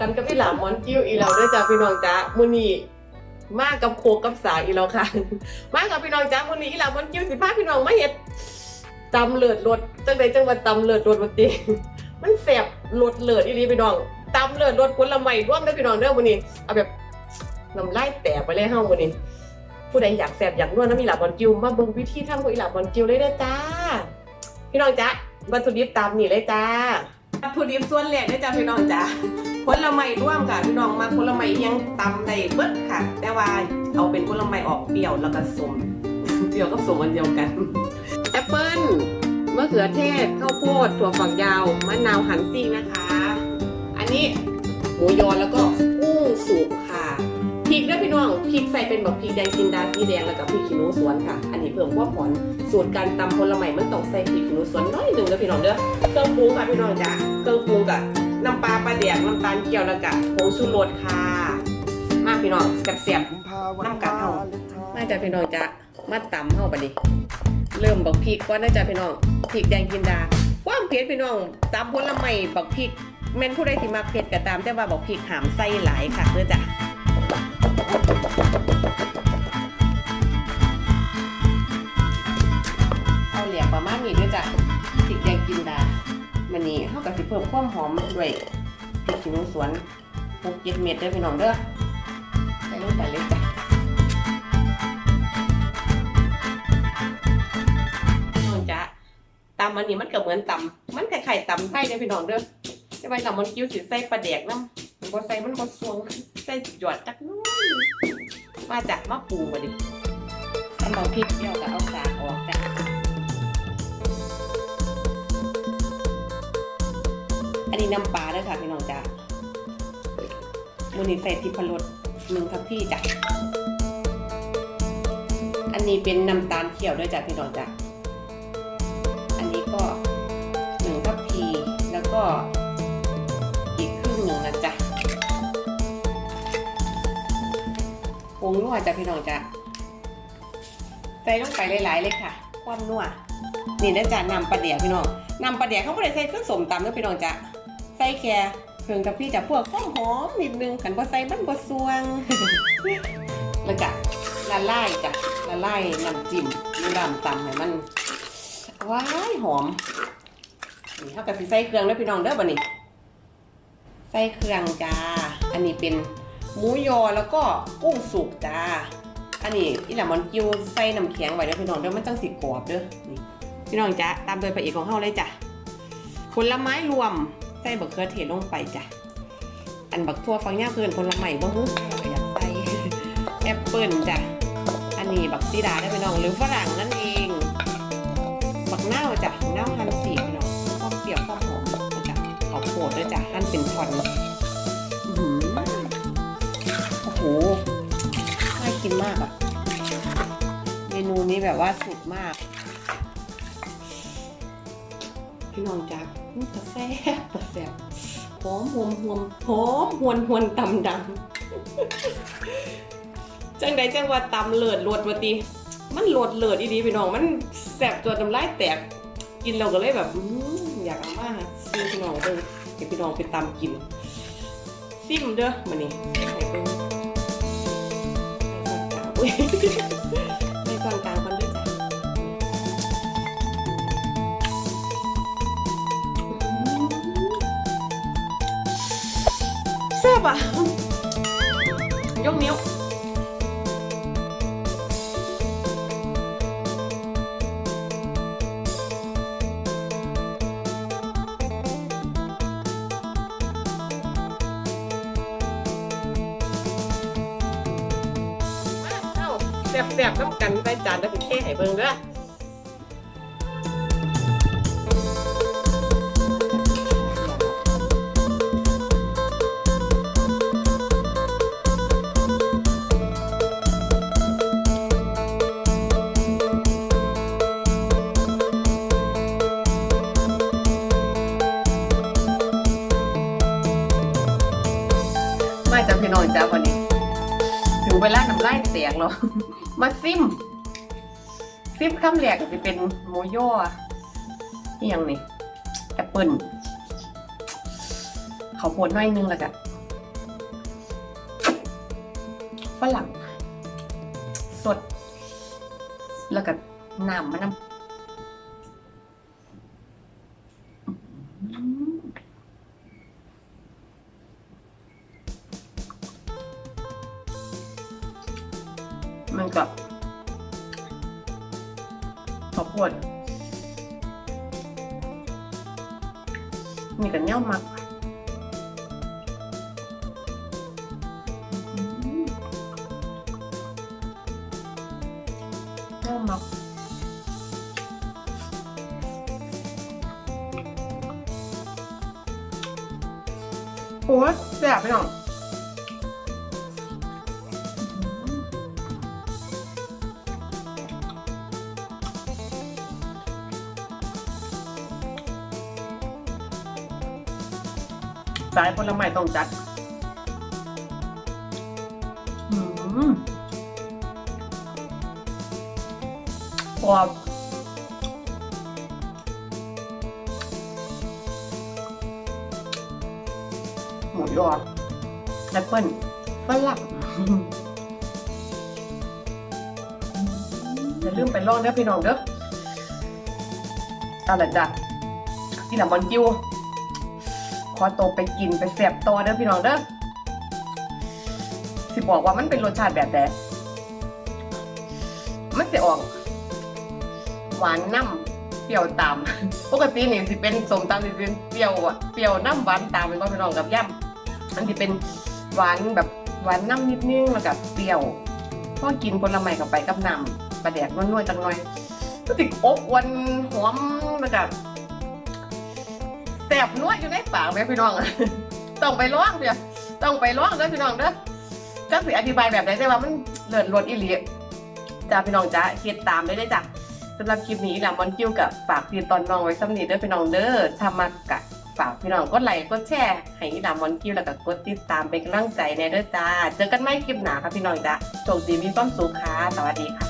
กันกับพี่หลามมอนกิ้วอีเราด้วยจ้าพี่น้องจ้ามื้อนี้มากกับโคกับสายอีเราค่ะ มากกับพี่น้องจ้ามื้อนี้อีหลามมอนกิ้วสิพาพี่น้องไมาเฮ็ดตำเลือดรสจังใดจังว่าตำเลือดรสบ่ติมันแซ่บรสเลือดอีหลีพี่น้องตำเลือดรสผลไม้ร่วมด้อพี่น้องเด้อมื้อนี้เอาแบบน้ำลายแตกไปเลยเฮามื้อนี้ผู้ใดอยากแซ่บอยากนวดน้ำอีหลาบอลกิ้วมาเบิ่งวิธีทำของอีหลาบอลกิ้วเลยเด้อจ้า พี่น้องจ้าวัตถุดิบตามนี่เลยจ้า วัตถุดิบส่วนแรกเด้อจ้าพี่น้องจ้าผลไม้ร่วมค่ะพี่น้องมาผลไม้ยังตำได้เบิดค่ะ แต่ว่าเอาเป็นผลไม้ออกเปรี้ยวแล้วก็สมเปรี้ยวกับสมอันเดียวกันแอปเปิ้ลมะเขือเทศข้าวโพดถั่วฝักยาวมะนาวหั่นซี่นะคะ อันนี้หมูยอแล้วก็กุ้งสุกค่ะ พริกด้วยพี่น้องพริกใส่เป็นแบบพริกแดงจินดาสีแดงแล้วก็พริกขี้หนูสวนค่ะ อันนี้เพิ่มความหอมสูตรการตำผลไม้มันต้องใส่พริกขี้หนูสวนน้อยหนึ่งเด้อพี่น้องเด้อเครื่องปรุงค่ะพี่น้องจ้ะเครื่องปรุงกับน้ำปลาปลาแดกน้ำตาลเกี๊ยวแล้วก็ผงชูรสค่ะ มาพี่น้องแซ่บๆน้ำกัดเฮามาจ้ะพี่น้องจ้ะมาตำเฮาบัดนี้เริ่มบักพริกก่อนนะจ๊ะพี่น้องพริกแดงจินดาความเผ็ดพี่น้องตำผลไม้บักพริกแม่นผู้ใดที่มักเผ็ดก็ตามแต่ว่าบักพริกหามใส่หลายค่ะเด้อจ้ะ เอาเหลียกประมาณนี้ด้วยจ้ะพริกแดงจินดามันนี่เท่ากับสิเพิ่มความหอมด้วยพริกขี้หนูสวนหกเจ็ดเม็ดเด้อพี่น้องเด้อใส่ลงไปเลยจ้ะน้องจ้ะตำมันนี่มันก็เหมือนตำมันคล้ายๆตำไทยเด้อพี่น้องเด้อแต่ว่าตำมันกิ้วสิใส่ปลาแดกน้ำมันบ่ใส่มันบ่สวง ส่หยอดจักน้อยมาจากมะปูมาดิทำเอาพริกเดียวก็เอาสากออกจ้ะอันนี้น้ำปลาด้วยค่ะพี่น้องจ้ะมือนี้ใส่ทิพรสหนึ่งทัพพี่จ้ะ อันนี้เป็นน้ำตาลเขียวด้วยจ้ะพี่น้องจ้ะ อันนี้ก็หนึ่งทัพพีแล้วก็ งนัวจ้ะพี่น้องจ้ะใส่ลงไปหลายๆเลยค่ะ ความนัวนี่นะจ๊ะนำปลาเดี๋ยวพี่น้องนำปลาเดี๋ยวเขาไม่ได้ใส่เครื่องสมตำนะพี่น้องจ้ะใส่แค่เครื่องกับพี่จะพวกข้าวหอมนิดนึงขันพอใส่มันบดสวงแล้วก็ละลายจ้ะละลายน้ำจิ้มน้ำดำตำให้มันว้ายหอมนี่เขากับสิใส่เครื่องแล้วพี่น้องเด้อบันนี้ใส่เครื่องจ้า อันนี้เป็น หมูยอแล้วก็กุ้งสุกจ้า อันนี้อีหลามอนกิวใส่น้ำแข็งไว้เด้อพี่น้องเด้อมันจังสิกรอบเด้อนี่พี่น้องจ้ะตามโดยพระเอกของเฮาเลยจ้ะผลไม้รวมใส่บักเขือเทศลงไปจ้ะอันบักทั่วฟังย่าเพิ่นผลไม้บ่ฮู้อยากใส่แอปเปิ้ลจ้ะอันนี้บักซีดาได้พี่น้องหรือฝรั่งนั่นเองบักเน่าจ้ะเน่าวหั่นสีพี่น้องความเปรี้ยวความหอมนะจ้ะข้าวโพดด้วยจ้ะหั่นเป็นท่อน หน่ากินมากอะเมนูนี้แบบว่าสุดมาก พี่น้องจ๊ะอื้อตะแซ่บตะแซ่บหอมหวมหวมหอมหวนหวนตำดังจังใดจังว่าตำเลิศรวดวตีมันโหลดเลิศอีดีพี่น้อง มันแซ่บจนน้ำลายแตก กินเราก็เลยแบบอยากเอามาซื้อพี่น้องเด้อเดี๋ยวพี่น้องไปตำกิน ซิมเด้อมานี่ให้เบิ่ง อุ๊ยในตอนกลางคนด้วยจ้ะแซ่บอะยกนิ้ว แซ่บๆน้ำกันใส่จานแล้วพี่เท่ให้เบิ่งเด้อมาจากพี่น้องจ้าวันนี้ ถึงเวลาน้ำลายแตกแล้ว มาซิมซิมคำแรกก็จะเป็นหมูย่อนี่ยังนี่แอปเปิลเขาวโพดน้อยนึงแล้วกันฝรั่งสด แล้วก็น้ำมะนาว ข้าวโพดมีกันเนี้ยมักเนี้ยมักโอ้ยแสบไปหน่อย สายผลไม้ต้องจัดอืมกรอบหมูยอแอปเปิ้ลฝรั่งอย่าลืมไปลองเด้อพี่น้องเด้อเอาละจ้ะที่หลังบอลกิ้ว ขอตัวไปกินไปแสบตัวเด้อพี่น้องเด้อสิบอกว่ามันเป็นรสชาติแบบใดมันจะออก หวานน้ำเปรี้ยวตามปกตินี่สิเป็นสมตำสิเป็นเปรี้ยวอะเปรี้ยวน้ำหวานตามเป็นว่าพี่น้องกับย่ำอันที่เป็นหวานแบบหวานน้ำนิดนึงแล้วกับเปรี้ยวพอกินผลไม้เข้าไปกับน้ำปลาแดกนวลๆจังหน่อยก็ติดอบอวนหอมแล้วกับ บนวดอยู่ในปากแม่พี่น้องอะต้องไปร้องเดี๋ยวต้องไปร้องเด้อพี่น้องเด้อก็สิอธิบายแบบไหนได้ว่ามันเลิศรสอีหลีจ้าพี่น้องจ้าคิดตามได้เลยจ้ะสำหรับคลิปนี้แหละมอนกิ้วกับฝากพี่ตอนน้องไว้สำนีเด้อพี่น้องเด้อทำมากะฝากพี่น้องกดไลค์กดแชร์ให้อีหลามอนกิ้วแล้วก็กดติดตามเป็นกำลังใจในเด้อจ้า เจอกันใหม่คลิปหน้าค่ะพี่น้องจ้าโชคดีมีความสุขค่ะสวัสดีค่ะ